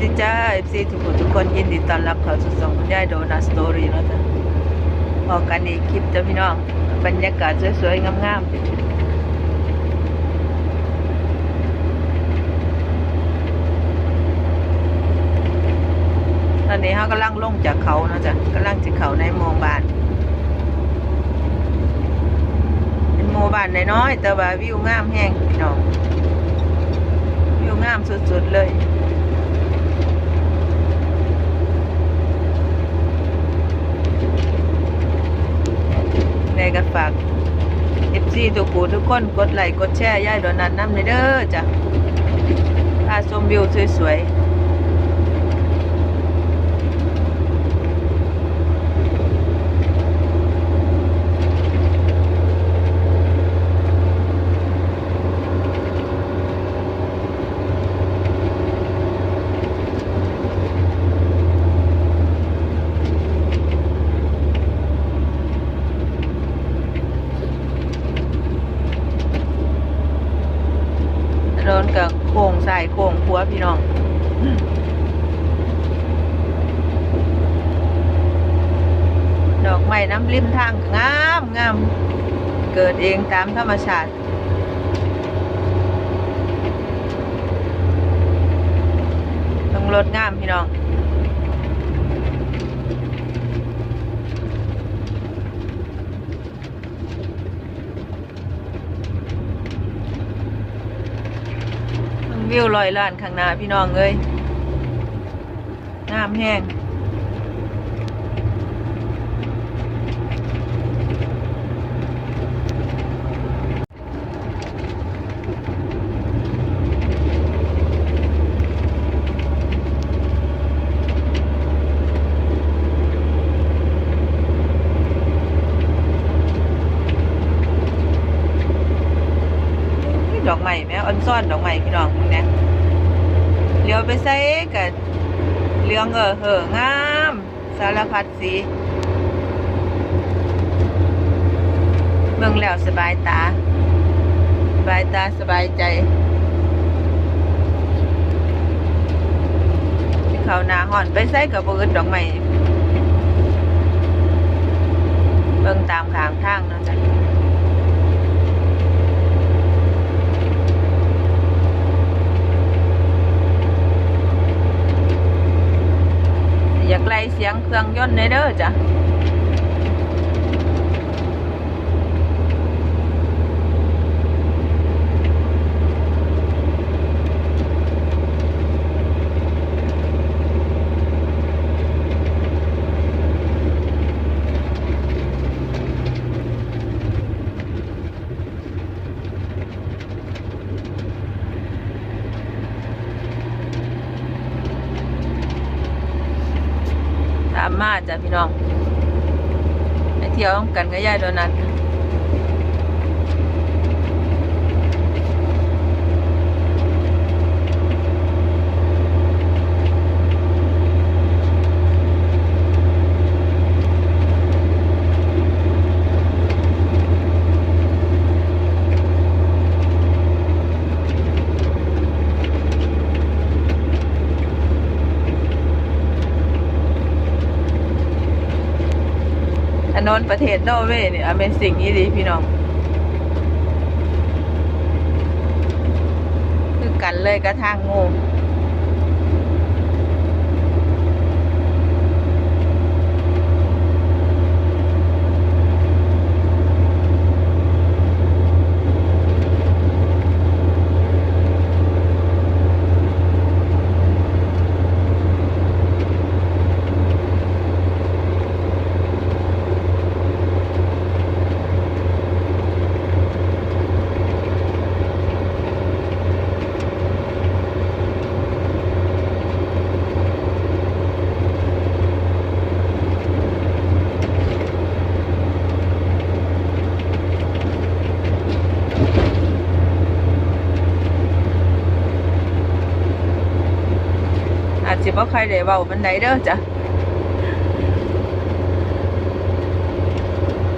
ดีจ้าเอฟซีทุกคนทุกคนยินดีต้อนรับเข้าสู่ช่องคุณยายโดนัสตอรี่เนาะจ้ะพอกันอีกคลิปจ้ะพี่น้อง บรรยากาศสวยๆงามๆตอนนี้เขากำลังลงจากเขาเนาะจ้ะกำลังจะเขาในหมู่บ้าน เป็นหมู่บ้านน้อยๆแต่ว่าวิวงามแห้งพี่น้อง วิวงามสุดๆเลย ในก็ฝากเอฟซีทุกผู้ทุกคนกดไลค์กดแชร์ย่ายโดนัทน้ำในเด้อจ้ะพาชมวิวสวยๆถนนกับโค้งซ้ายโค้งขวาพี่น้อง ดอกไม้ น้ำริมทางงามงามเกิดเองตามธรรมชาติต้องรถงามพี่น้องวิวลอยล้านข้างหน้าพี่น้องเอ้ยงามแห้ง ดอกไม้แม่ออน ซ่อนดอกไม้พี่น้องมึงเนี่ยเลี้ยวไปใส่กับเรืองเออเหองาม สารพัดสีเมืองแล้วสบายตา สบายตาสบายใจที่เขาหนาห่อนไปใส่กับบืดดอกไม้เบิ่งตามขางทางนะจ้ะ อย่ากลเสียงเครื่องยนต์ในเด้อจ้ะ มมาจ้ะพี่น้องไปเที่ยวกันก็ย่ายโดนัท ถนนประเทศนอร์เวย์เนี่ยเป็นสิ่งนี้ดีพี่น้องคือกันเลยกระทางงู อาจจะบ่ใครได้เว้าบันไดเด้อจ้ะ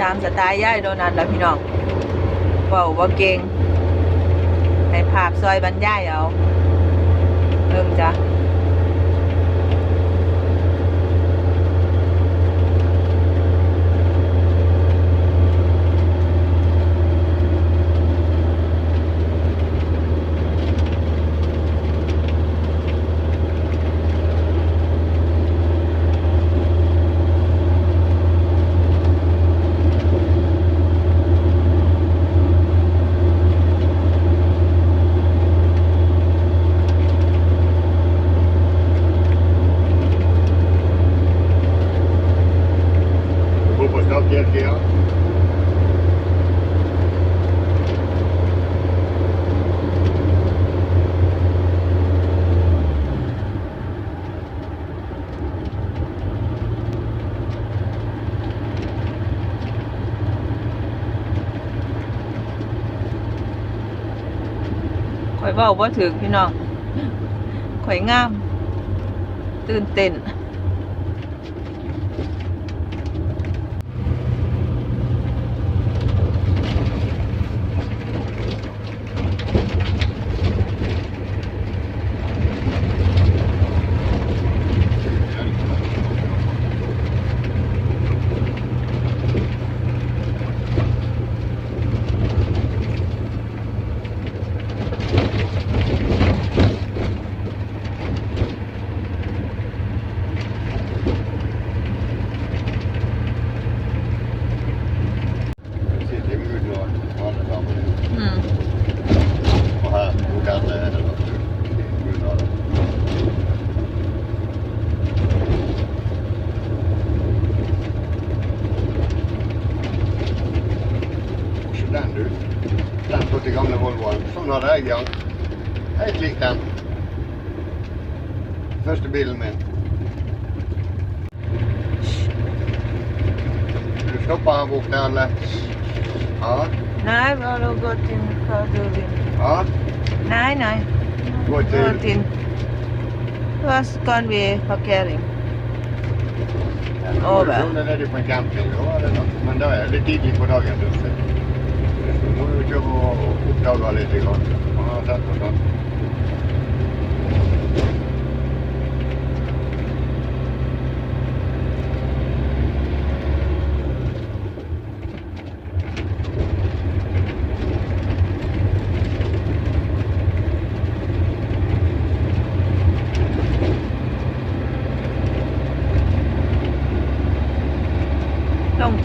ตามสไตล์ย่ายโดนัทแล้วพี่น้องเว้าบ่เก่งให้ภาพซอยบรรยายเอาเริ่มจ้ะ ข่อยเว้าถึงพี่น้องข่อยงาม ตื่นเต้น one. So not that young. I click them. First the middleman. Vill du stoppa han borta eller? Ja. Nej, vi har in korridoren. Ja. Nej, nej. got in. Was in. Då ska vi parkering. Över. Då är det på en camping, men då är det tidigt på dagen. 俺今日も疑われてかんじゃんあなたとだっ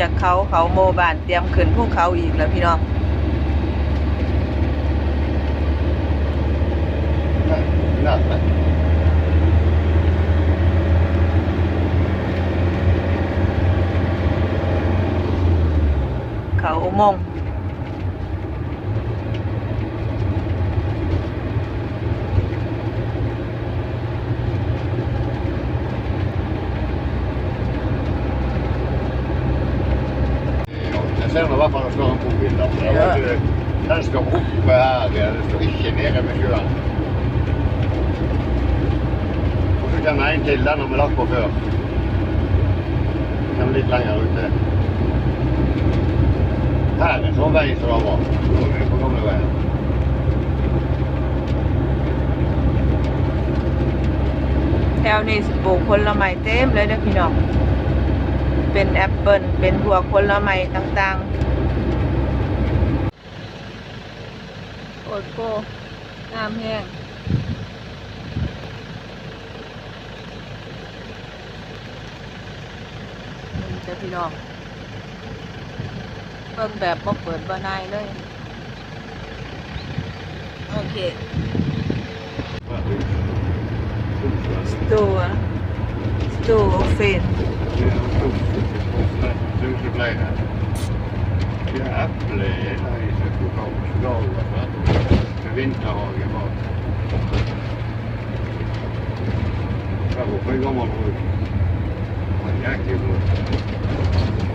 จากเขาเขาโมบานเตรียมขึ้นภูเขาอีกแล้วพี่น้อง Nei, nærme. เขาอุโมงค์ Og så kommer en til, den har vi lagt på før. Den er litt lenger ute. Her er sånn vei som det var. Nå er vi på gamle veien. แถวนี้สิปลูกผลไม้เต็มเลยเด้อพี่น้อง เป็นแอปเปิลเป็นพวกผลไม้ต่างๆ โอดโกงามแห้ง นี่จ้ะพี่น้องเบิ่งแบบบ่เปิดบ่นายเลย โอเค Stor. Stor och fin. Tusen flere. Det er eple i Med vinterhage bak. Der oppe er gammel bruk. Det var active one.